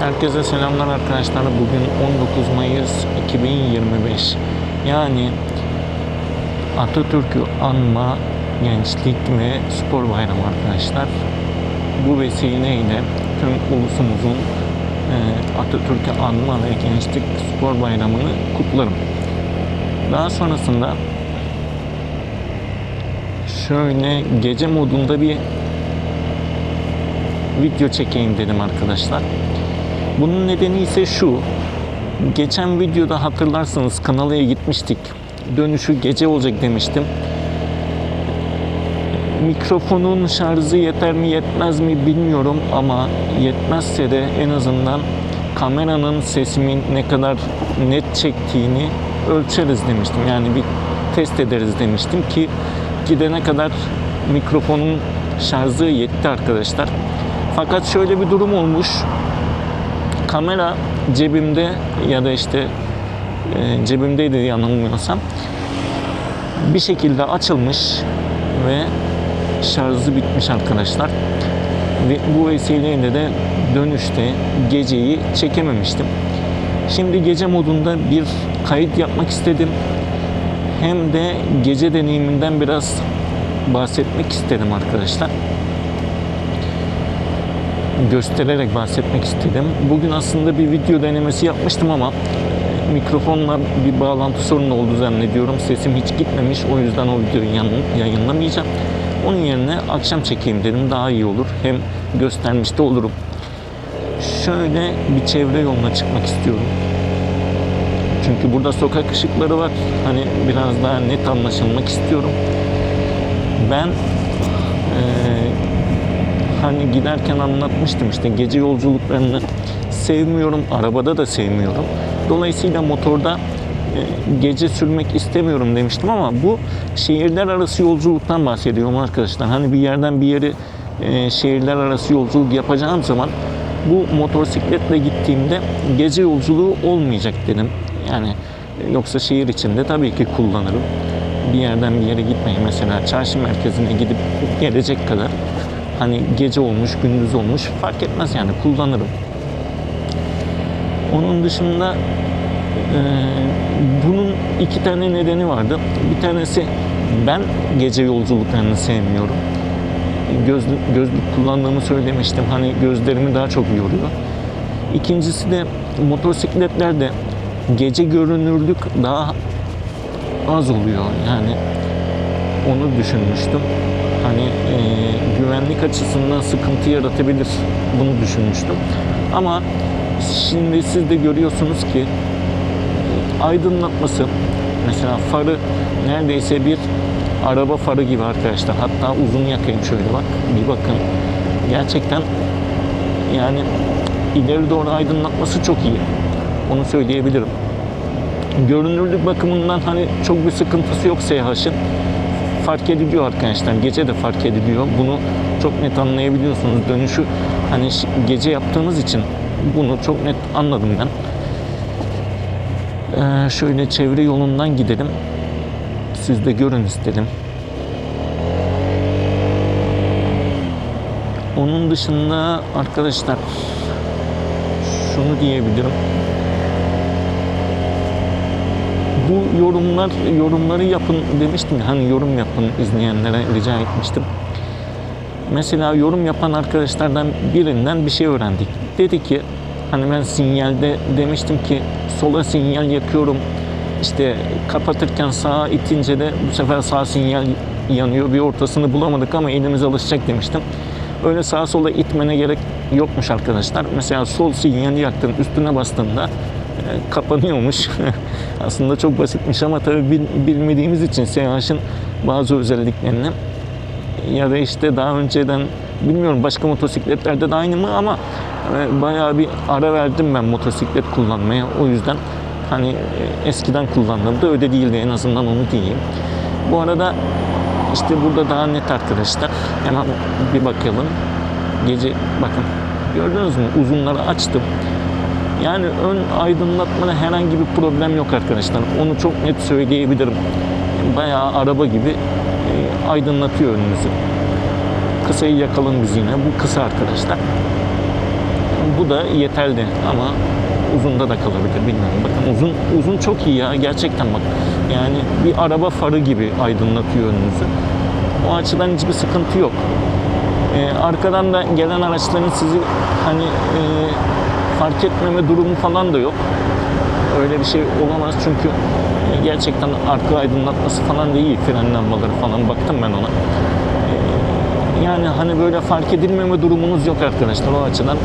Herkese selamlar arkadaşlar. Bugün 19 Mayıs 2025. Yani Atatürk'ü anma gençlik ve spor bayramı arkadaşlar. Bu vesileyle tüm ulusumuzun e, Atatürk'ü anma ve gençlik spor bayramını kutlarım. Daha sonrasında şöyle gece modunda bir video çekeyim dedim arkadaşlar. Bunun nedeni ise şu. Geçen videoda hatırlarsanız kanalaya gitmiştik. Dönüşü gece olacak demiştim. Mikrofonun şarjı yeter mi yetmez mi bilmiyorum ama yetmezse de en azından kameranın sesimin ne kadar net çektiğini ölçeriz demiştim. Yani bir test ederiz demiştim ki gidene kadar mikrofonun şarjı yetti arkadaşlar. Fakat şöyle bir durum olmuş kamera cebimde ya da işte e, cebimdeydi yanılmıyorsam bir şekilde açılmış ve şarjı bitmiş arkadaşlar. Ve bu vesileyle de dönüşte geceyi çekememiştim. Şimdi gece modunda bir kayıt yapmak istedim. Hem de gece deneyiminden biraz bahsetmek istedim arkadaşlar göstererek bahsetmek istedim. Bugün aslında bir video denemesi yapmıştım ama mikrofonla bir bağlantı sorunu oldu zannediyorum. Sesim hiç gitmemiş. O yüzden o videoyu yayınlamayacağım. Onun yerine akşam çekeyim dedim. Daha iyi olur. Hem göstermiş de olurum. Şöyle bir çevre yoluna çıkmak istiyorum. Çünkü burada sokak ışıkları var. Hani biraz daha net anlaşılmak istiyorum. Ben hani giderken anlatmıştım işte gece yolculuklarını sevmiyorum. Arabada da sevmiyorum. Dolayısıyla motorda e, gece sürmek istemiyorum demiştim ama bu şehirler arası yolculuktan bahsediyorum arkadaşlar. Hani bir yerden bir yere e, şehirler arası yolculuk yapacağım zaman bu motosikletle gittiğimde gece yolculuğu olmayacak dedim. Yani e, yoksa şehir içinde tabii ki kullanırım. Bir yerden bir yere gitmeyi mesela çarşı merkezine gidip gelecek kadar Hani gece olmuş, gündüz olmuş fark etmez yani kullanırım. Onun dışında e, bunun iki tane nedeni vardı. Bir tanesi ben gece yolculuklarını sevmiyorum. Gözlük, gözlük kullandığımı söylemiştim. Hani gözlerimi daha çok yoruyor. İkincisi de motosikletlerde gece görünürlük daha az oluyor. Yani onu düşünmüştüm. Hani e, güvenlik açısından sıkıntı yaratabilir. Bunu düşünmüştüm. Ama şimdi siz de görüyorsunuz ki e, aydınlatması mesela farı neredeyse bir araba farı gibi arkadaşlar. Hatta uzun yakayım şöyle bak. Bir bakın. Gerçekten yani ileri doğru aydınlatması çok iyi. Onu söyleyebilirim. Görünürlük bakımından hani çok bir sıkıntısı yok SH'ın fark ediliyor arkadaşlar. Gece de fark ediliyor. Bunu çok net anlayabiliyorsunuz. Dönüşü hani gece yaptığımız için bunu çok net anladım ben. Ee, şöyle çevre yolundan gidelim. Siz de görün istedim. Onun dışında arkadaşlar şunu diyebilirim. Bu yorumlar yorumları yapın demiştim hani yorum yapın izleyenlere rica etmiştim. Mesela yorum yapan arkadaşlardan birinden bir şey öğrendik. Dedi ki hani ben sinyalde demiştim ki sola sinyal yakıyorum. İşte kapatırken sağa itince de bu sefer sağ sinyal yanıyor. Bir ortasını bulamadık ama elimiz alışacak demiştim. Öyle sağa sola itmene gerek yokmuş arkadaşlar. Mesela sol sinyali yaktın üstüne bastığında kapanıyormuş. Aslında çok basitmiş ama tabii bil- bilmediğimiz için SEH'ın bazı özelliklerini ya da işte daha önceden bilmiyorum başka motosikletlerde de aynı mı ama e, bayağı bir ara verdim ben motosiklet kullanmaya. O yüzden hani e, eskiden kullandığımda öyle değildi en azından onu diyeyim. Bu arada işte burada daha net arkadaşlar. Hemen bir bakalım. Gece bakın gördünüz mü uzunları açtım. Yani ön aydınlatmada herhangi bir problem yok arkadaşlar. Onu çok net söyleyebilirim. Bayağı araba gibi e, aydınlatıyor önünüzü. Kısayı yakalım biz yine. Bu kısa arkadaşlar. bu da yeterli ama uzunda da kalabilir bilmiyorum. Bakın uzun uzun çok iyi ya gerçekten bak. Yani bir araba farı gibi aydınlatıyor önünüzü. O açıdan hiçbir sıkıntı yok. Ee, arkadan da gelen araçların sizi hani e, fark etmeme durumu falan da yok. Öyle bir şey olamaz çünkü gerçekten arka aydınlatması falan da iyi. Fren lambaları falan baktım ben ona. Ee, yani hani böyle fark edilmeme durumunuz yok arkadaşlar o açıdan e,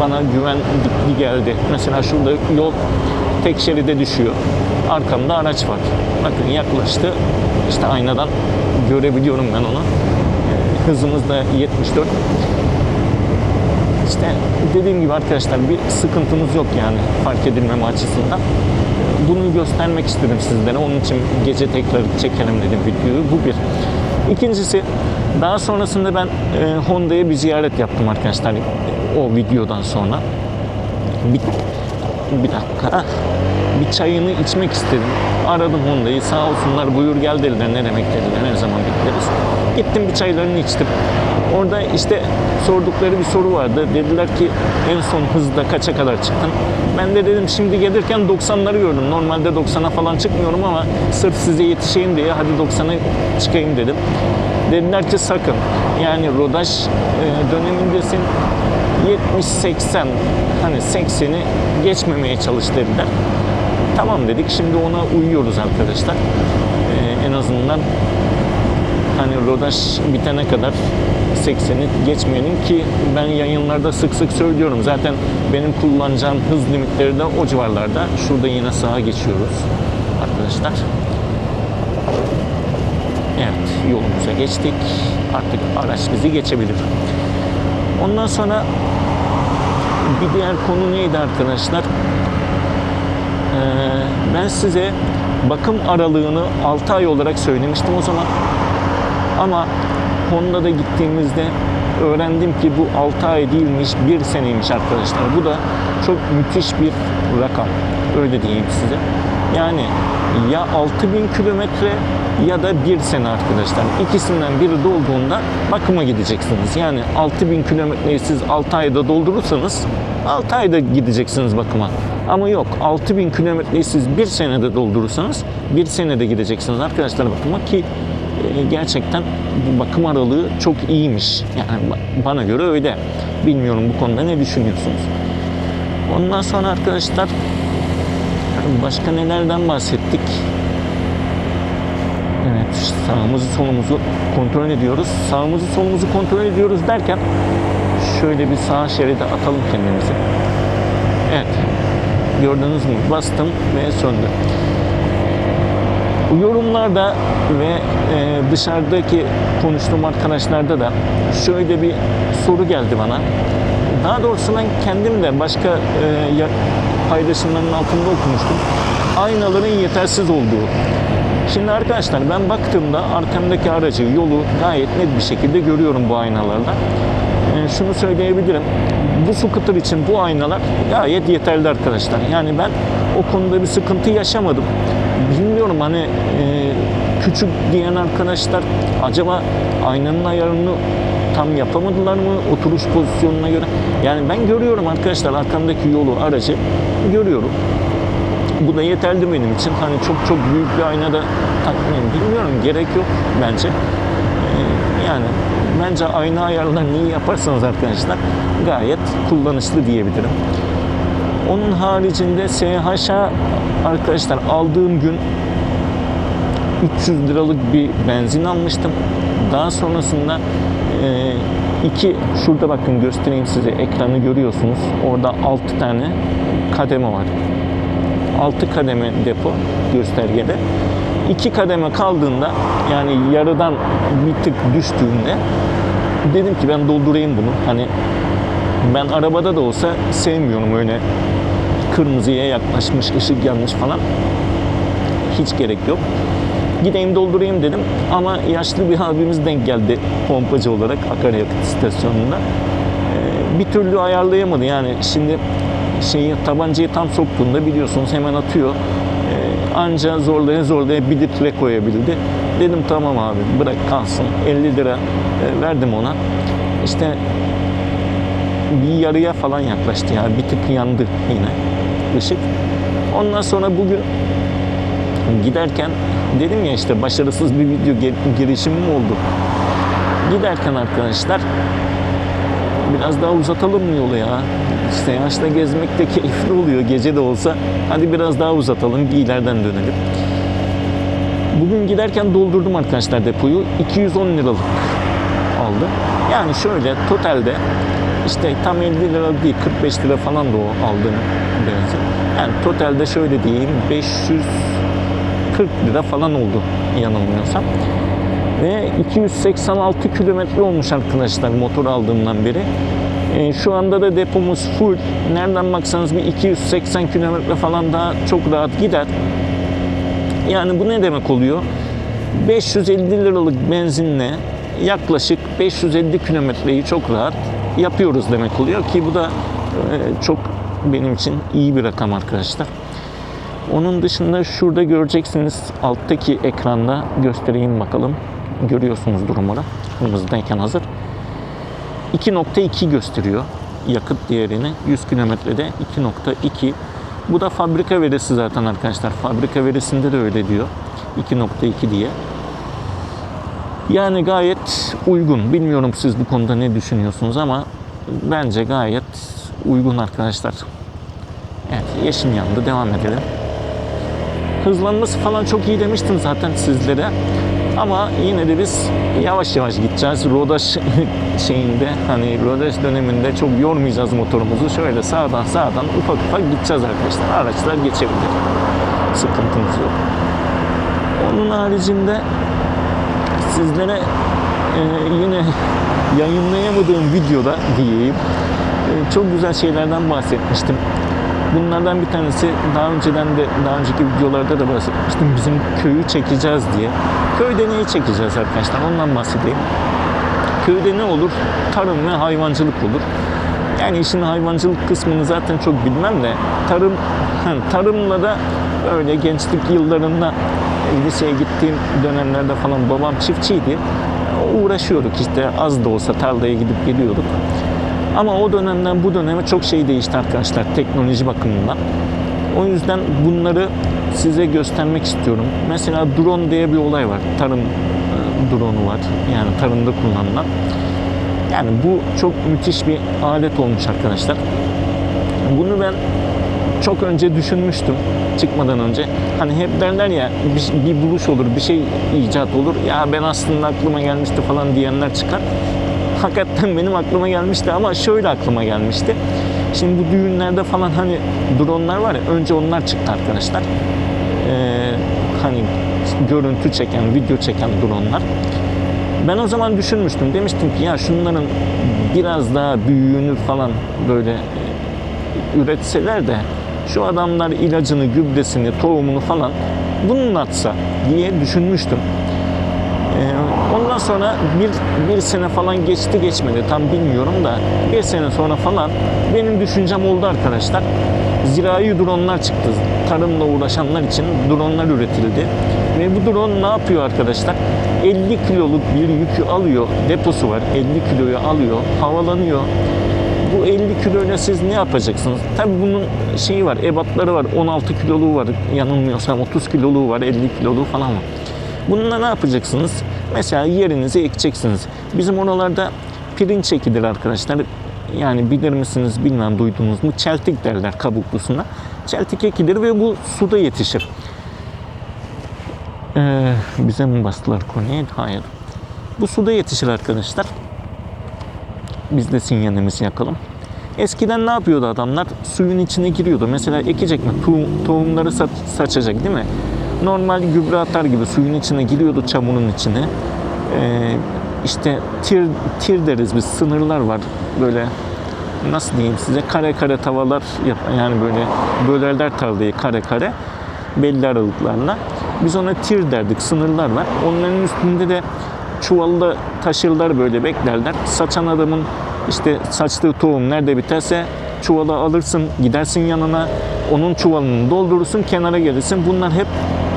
bana güvenlikli geldi. Mesela şurada yol tek şeride düşüyor. Arkamda araç var. Bakın yaklaştı. İşte aynadan görebiliyorum ben onu. Ee, Hızımız da 74. İşte dediğim gibi arkadaşlar bir sıkıntımız yok yani fark edilmeme açısından. Bunu göstermek istedim sizlere. Onun için gece tekrar çekelim dedim videoyu. Bu bir. İkincisi daha sonrasında ben e, Honda'ya bir ziyaret yaptım arkadaşlar o videodan sonra. Bir, bir dakika. Bir çayını içmek istedim. Aradım Honda'yı. Sağ olsunlar buyur gel dediler. Ne demek dediler. Her zaman bekleriz. Gittim bir çaylarını içtim. Orada işte sordukları bir soru vardı. Dediler ki en son hızda kaça kadar çıktın? Ben de dedim şimdi gelirken 90'ları gördüm. Normalde 90'a falan çıkmıyorum ama sırf size yetişeyim diye hadi 90'a çıkayım dedim. Dediler ki sakın. Yani rodaj e, dönemindesin 70-80 hani 80'i geçmemeye çalış dediler. Tamam dedik. Şimdi ona uyuyoruz arkadaşlar. Ee, en azından hani rodaj bitene kadar 80'i geçmeyelim ki ben yayınlarda sık sık söylüyorum. Zaten benim kullanacağım hız limitleri de o civarlarda. Şurada yine sağa geçiyoruz arkadaşlar. Evet yolumuza geçtik. Artık araç bizi geçebilir. Ondan sonra bir diğer konu neydi arkadaşlar? Ee, ben size bakım aralığını 6 ay olarak söylemiştim o zaman. Ama Honda'da gittiğimizde öğrendim ki bu 6 ay değilmiş, 1 seneymiş arkadaşlar. Bu da çok müthiş bir rakam. Öyle diyeyim size. Yani ya 6000 kilometre ya da 1 sene arkadaşlar. İkisinden biri dolduğunda bakıma gideceksiniz. Yani 6000 kilometreyi siz 6 ayda doldurursanız 6 ayda gideceksiniz bakıma. Ama yok 6000 kilometreyi siz 1 senede doldurursanız 1 senede gideceksiniz arkadaşlar bakıma ki gerçekten bu bakım aralığı çok iyiymiş. Yani ba- bana göre öyle. Bilmiyorum bu konuda ne düşünüyorsunuz? Ondan sonra arkadaşlar başka nelerden bahsettik? Evet sağımızı solumuzu kontrol ediyoruz. Sağımızı solumuzu kontrol ediyoruz derken şöyle bir sağ şeride atalım kendimizi. Evet gördünüz mü? Bastım ve söndü. Yorumlarda ve e, dışarıdaki konuştuğum arkadaşlarda da şöyle bir soru geldi bana. Daha doğrusu ben kendim de başka e, paylaşımların altında okumuştum. Aynaların yetersiz olduğu. Şimdi arkadaşlar ben baktığımda arkamdaki aracı, yolu gayet net bir şekilde görüyorum bu aynalarla. E, şunu söyleyebilirim. Bu scooter için bu aynalar gayet yeterli arkadaşlar. Yani ben o konuda bir sıkıntı yaşamadım. Bilmiyorum hani e, küçük diyen arkadaşlar acaba aynanın ayarını tam yapamadılar mı oturuş pozisyonuna göre? Yani ben görüyorum arkadaşlar arkamdaki yolu, aracı görüyorum. Bu da yeterli benim için. Hani çok çok büyük bir aynada takmayayım. Bilmiyorum gerek yok bence. Ee, yani bence ayna ayarlarını iyi yaparsanız arkadaşlar gayet kullanışlı diyebilirim. Onun haricinde SH'a arkadaşlar aldığım gün 300 liralık bir benzin almıştım. Daha sonrasında e, iki şurada bakın göstereyim size ekranı görüyorsunuz. Orada 6 tane kademe var. 6 kademe depo göstergede. 2 kademe kaldığında yani yarıdan bir tık düştüğünde dedim ki ben doldurayım bunu. Hani ben arabada da olsa sevmiyorum öyle kırmızıya yaklaşmış, ışık yanmış falan. Hiç gerek yok. Gideyim doldurayım dedim ama yaşlı bir abimiz denk geldi pompacı olarak akaryakıt istasyonunda. Ee, bir türlü ayarlayamadı yani şimdi şeyi tabancayı tam soktuğunda biliyorsunuz hemen atıyor. Ee, anca zorlaya zorlaya bir litre koyabildi. Dedim tamam abi bırak kalsın 50 lira e, verdim ona. İşte bir yarıya falan yaklaştı ya. Bir tık yandı yine ışık. Ondan sonra bugün giderken dedim ya işte başarısız bir video girişimim oldu. Giderken arkadaşlar biraz daha uzatalım mı yolu ya? İşte yaşta gezmek de keyifli oluyor gece de olsa. Hadi biraz daha uzatalım bir ileriden dönelim. Bugün giderken doldurdum arkadaşlar depoyu. 210 liralık aldı. Yani şöyle totalde işte tam 50 lira değil 45 lira falan da o aldığım benzin. Yani totalde şöyle diyeyim 540 lira falan oldu yanılmıyorsam. Ve 286 kilometre olmuş arkadaşlar motor aldığımdan beri. E, şu anda da depomuz full. Nereden baksanız bir 280 kilometre falan daha çok rahat gider. Yani bu ne demek oluyor? 550 liralık benzinle yaklaşık 550 kilometreyi çok rahat yapıyoruz demek oluyor ki bu da e, çok benim için iyi bir rakam arkadaşlar. Onun dışında şurada göreceksiniz alttaki ekranda göstereyim bakalım. Görüyorsunuzdur umarım. Hızdayken hazır. 2.2 gösteriyor yakıt değerini. 100 kilometrede 2.2. Bu da fabrika verisi zaten arkadaşlar. Fabrika verisinde de öyle diyor. 2.2 diye. Yani gayet uygun. Bilmiyorum siz bu konuda ne düşünüyorsunuz ama bence gayet uygun arkadaşlar. Evet yeşim yandı. Devam edelim. Hızlanması falan çok iyi demiştim zaten sizlere. Ama yine de biz yavaş yavaş gideceğiz. Rodaş şeyinde hani rodaş döneminde çok yormayacağız motorumuzu. Şöyle sağdan sağdan ufak ufak gideceğiz arkadaşlar. Araçlar geçebilir. Sıkıntımız yok. Onun haricinde sizlere e, yine yayınlayamadığım videoda diyeyim e, çok güzel şeylerden bahsetmiştim. Bunlardan bir tanesi daha önceden de daha önceki videolarda da bahsetmiştim. Bizim köyü çekeceğiz diye. Köyde neyi çekeceğiz arkadaşlar? Ondan bahsedeyim. Köyde ne olur? Tarım ve hayvancılık olur. Yani işin hayvancılık kısmını zaten çok bilmem de tarım tarımla da öyle gençlik yıllarında liseye gittiğim dönemlerde falan babam çiftçiydi. Uğraşıyorduk işte az da olsa tarlaya gidip geliyorduk. Ama o dönemden bu döneme çok şey değişti arkadaşlar teknoloji bakımından. O yüzden bunları size göstermek istiyorum. Mesela drone diye bir olay var. Tarım e, drone'u var. Yani tarımda kullanılan. Yani bu çok müthiş bir alet olmuş arkadaşlar. Bunu ben çok önce düşünmüştüm çıkmadan önce. Hani hep derler ya bir, bir buluş olur, bir şey icat olur. Ya ben aslında aklıma gelmişti falan diyenler çıkar. Hakikaten benim aklıma gelmişti ama şöyle aklıma gelmişti. Şimdi bu düğünlerde falan hani dronlar var ya önce onlar çıktı arkadaşlar. Ee, hani görüntü çeken, video çeken dronlar. Ben o zaman düşünmüştüm. Demiştim ki ya şunların biraz daha büyüğünü falan böyle üretseler de şu adamlar ilacını, gübresini, tohumunu falan bunun atsa diye düşünmüştüm. Ee, ondan sonra bir, bir sene falan geçti geçmedi tam bilmiyorum da bir sene sonra falan benim düşüncem oldu arkadaşlar. Zirai dronlar çıktı. Tarımla uğraşanlar için dronlar üretildi. Ve bu drone ne yapıyor arkadaşlar? 50 kiloluk bir yükü alıyor. Deposu var. 50 kiloyu alıyor. Havalanıyor bu 50 kiloyla siz ne yapacaksınız? Tabi bunun şeyi var, ebatları var. 16 kiloluğu var. Yanılmıyorsam 30 kiloluğu var, 50 kiloluğu falan var. Bununla ne yapacaksınız? Mesela yerinize ekeceksiniz. Bizim oralarda pirinç ekilir arkadaşlar. Yani bilir misiniz bilmem duydunuz mu? Çeltik derler kabuklusuna. Çeltik ekilir ve bu suda yetişir. Ee, bize mi bastılar konuya? Hayır. Bu suda yetişir arkadaşlar. Biz de sinyalimizi yakalım. Eskiden ne yapıyordu adamlar? Suyun içine giriyordu. Mesela ekecek mi? Tohum, tohumları sa- saçacak değil mi? Normal gübre atar gibi suyun içine giriyordu çamurun içine. Ee, işte tir, tir deriz biz. Sınırlar var. Böyle nasıl diyeyim size kare kare tavalar yani böyle bölerler tarlayı kare kare belli aralıklarla. Biz ona tir derdik. Sınırlar var. Onların üstünde de çuvalla taşırlar böyle beklerler. Saçan adamın işte saçtığı tohum nerede biterse çuvala alırsın gidersin yanına onun çuvalını doldurursun kenara gelirsin. Bunlar hep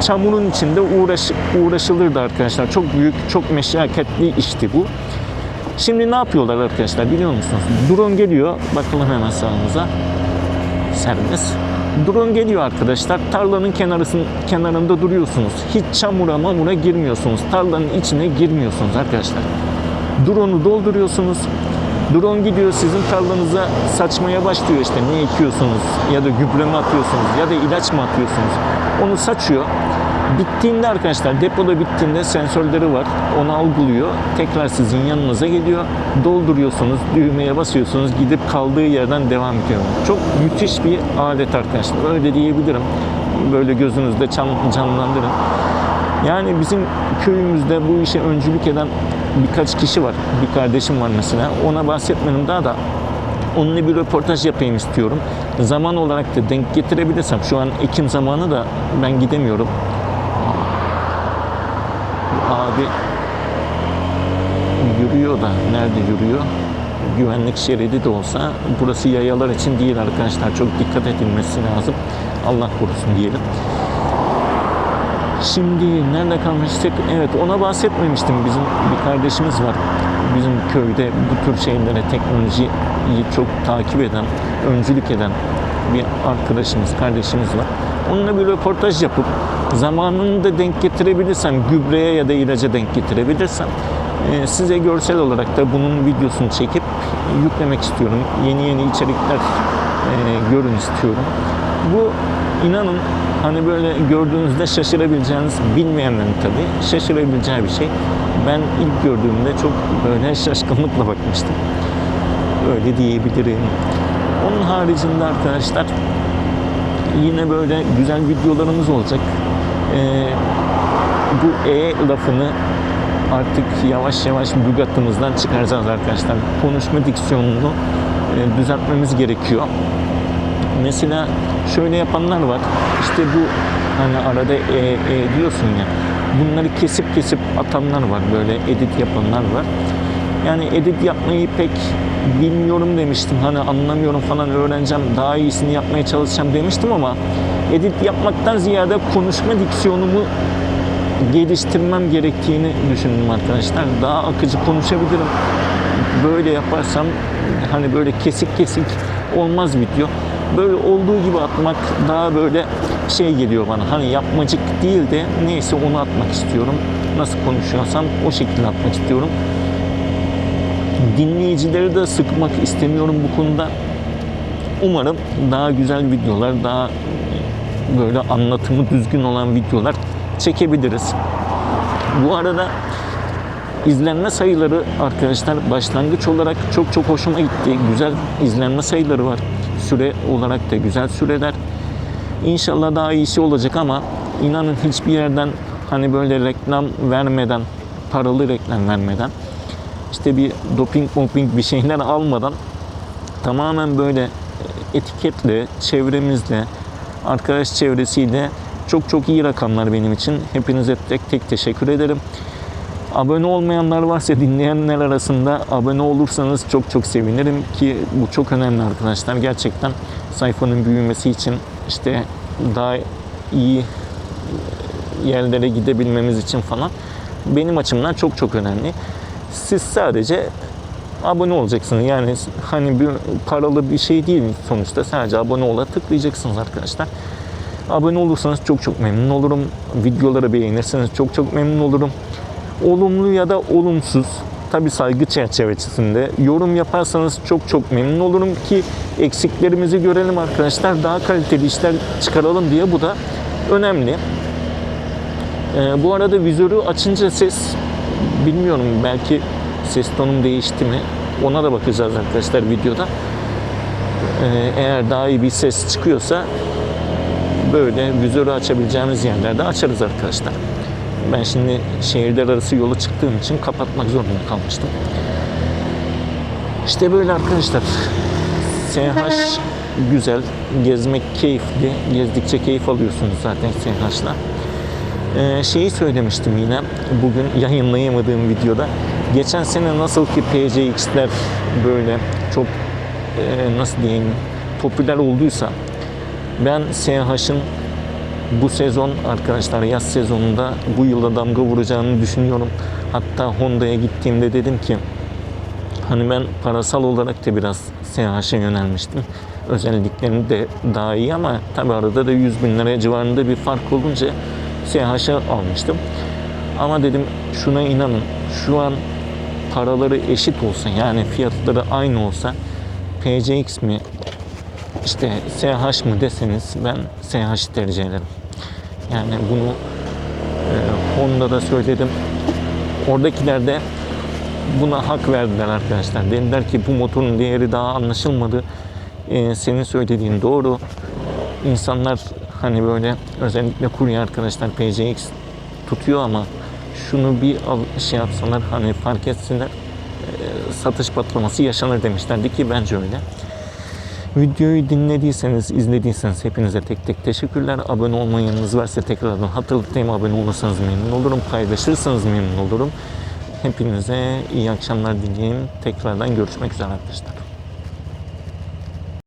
çamurun içinde uğraş, uğraşılırdı arkadaşlar. Çok büyük, çok meşakkatli işti bu. Şimdi ne yapıyorlar arkadaşlar biliyor musunuz? Drone geliyor. Bakalım hemen sağımıza. Serbest. Drone geliyor arkadaşlar. Tarlanın kenarısın, kenarında duruyorsunuz. Hiç çamura mamura girmiyorsunuz. Tarlanın içine girmiyorsunuz arkadaşlar. Drone'u dolduruyorsunuz. Drone gidiyor sizin tarlanıza saçmaya başlıyor işte ne ekiyorsunuz ya da gübre mi atıyorsunuz ya da ilaç mı atıyorsunuz. Onu saçıyor. Bittiğinde arkadaşlar depoda bittiğinde sensörleri var. Onu algılıyor. Tekrar sizin yanınıza geliyor. Dolduruyorsunuz. Düğmeye basıyorsunuz. Gidip kaldığı yerden devam ediyor. Çok müthiş bir alet arkadaşlar. Öyle diyebilirim. Böyle gözünüzde can- canlandırın. Yani bizim köyümüzde bu işe öncülük eden birkaç kişi var. Bir kardeşim var mesela. Ona bahsetmedim daha da onunla bir röportaj yapayım istiyorum. Zaman olarak da denk getirebilirsem şu an Ekim zamanı da ben gidemiyorum. Abi yürüyor da nerede yürüyor? Güvenlik şeridi de olsa burası yayalar için değil arkadaşlar. Çok dikkat edilmesi lazım. Allah korusun diyelim. Şimdi nerede kalmıştık? Evet ona bahsetmemiştim. Bizim bir kardeşimiz var. Bizim köyde bu tür şeylere, teknolojiyi çok takip eden, öncülük eden bir arkadaşımız, kardeşimiz var. Onunla bir röportaj yapıp zamanını da denk getirebilirsem, gübreye ya da ilaca denk getirebilirsem e, size görsel olarak da bunun videosunu çekip yüklemek istiyorum. Yeni yeni içerikler e, görün istiyorum. Bu inanın hani böyle gördüğünüzde şaşırabileceğiniz, bilmeyenlerin tabii şaşırabileceği bir şey. Ben ilk gördüğümde çok böyle şaşkınlıkla bakmıştım. Öyle diyebilirim. Onun haricinde arkadaşlar yine böyle güzel videolarımız olacak. Ee, bu E lafını artık yavaş yavaş lügatımızdan çıkaracağız arkadaşlar. Konuşma diksiyonunu e, düzeltmemiz gerekiyor. Mesela şöyle yapanlar var. İşte bu hani arada e, e diyorsun ya. Bunları kesip kesip atanlar var. Böyle edit yapanlar var. Yani edit yapmayı pek bilmiyorum demiştim. Hani anlamıyorum falan öğreneceğim. Daha iyisini yapmaya çalışacağım demiştim ama edit yapmaktan ziyade konuşma diksiyonumu geliştirmem gerektiğini düşündüm arkadaşlar. Daha akıcı konuşabilirim. Böyle yaparsam hani böyle kesik kesik olmaz video. Böyle olduğu gibi atmak daha böyle şey geliyor bana. Hani yapmacık değil de neyse onu atmak istiyorum. Nasıl konuşuyorsam o şekilde atmak istiyorum. Dinleyicileri de sıkmak istemiyorum bu konuda. Umarım daha güzel videolar, daha böyle anlatımı düzgün olan videolar çekebiliriz. Bu arada izlenme sayıları arkadaşlar başlangıç olarak çok çok hoşuma gitti. Güzel izlenme sayıları var. Süre olarak da güzel süreler. İnşallah daha iyisi olacak ama inanın hiçbir yerden hani böyle reklam vermeden, paralı reklam vermeden işte bir doping moping bir şeyler almadan tamamen böyle etiketle, çevremizle, arkadaş çevresiyle çok çok iyi rakamlar benim için. Hepinize tek tek teşekkür ederim. Abone olmayanlar varsa dinleyenler arasında abone olursanız çok çok sevinirim ki bu çok önemli arkadaşlar. Gerçekten sayfanın büyümesi için işte daha iyi yerlere gidebilmemiz için falan benim açımdan çok çok önemli. Siz sadece abone olacaksınız. Yani hani bir paralı bir şey değil sonuçta. Sadece abone ola tıklayacaksınız arkadaşlar. Abone olursanız çok çok memnun olurum. Videoları beğenirseniz çok çok memnun olurum. Olumlu ya da olumsuz tabi saygı çerçevesinde yorum yaparsanız çok çok memnun olurum ki eksiklerimizi görelim arkadaşlar. Daha kaliteli işler çıkaralım diye bu da önemli. Ee, bu arada vizörü açınca ses bilmiyorum belki ses tonum değişti mi ona da bakacağız arkadaşlar videoda. Ee, eğer daha iyi bir ses çıkıyorsa böyle vizörü açabileceğimiz yerlerde açarız arkadaşlar. Ben şimdi şehirler arası yola çıktığım için kapatmak zorunda kalmıştım. İşte böyle arkadaşlar. SH güzel, gezmek keyifli. Gezdikçe keyif alıyorsunuz zaten SH'la. Ee, şeyi söylemiştim yine bugün yayınlayamadığım videoda. Geçen sene nasıl ki PCX'ler böyle çok e, nasıl diyeyim popüler olduysa ben SH'ın bu sezon arkadaşlar yaz sezonunda bu yılda damga vuracağını düşünüyorum. Hatta Honda'ya gittiğimde dedim ki Hani ben parasal olarak da biraz SH'e yönelmiştim. Özelliklerini de daha iyi ama tabi arada da 100 bin liraya civarında bir fark olunca SH'e almıştım. Ama dedim şuna inanın şu an paraları eşit olsa yani fiyatları aynı olsa PCX mi işte SH mı deseniz ben SH tercih ederim. Yani bunu e, Honda'da söyledim. Oradakiler de buna hak verdiler arkadaşlar. Dediler ki bu motorun değeri daha anlaşılmadı. E, senin söylediğin doğru. İnsanlar hani böyle özellikle kurye arkadaşlar PCX tutuyor ama şunu bir al, şey yapsalar hani fark etsinler e, satış patlaması yaşanır demişlerdi ki bence öyle. Videoyu dinlediyseniz, izlediyseniz hepinize tek tek teşekkürler. Abone olmayanınız varsa tekrardan hatırlatayım. Abone olursanız memnun olurum. Paylaşırsanız memnun olurum. Hepinize iyi akşamlar dileyeyim. Tekrardan görüşmek üzere arkadaşlar.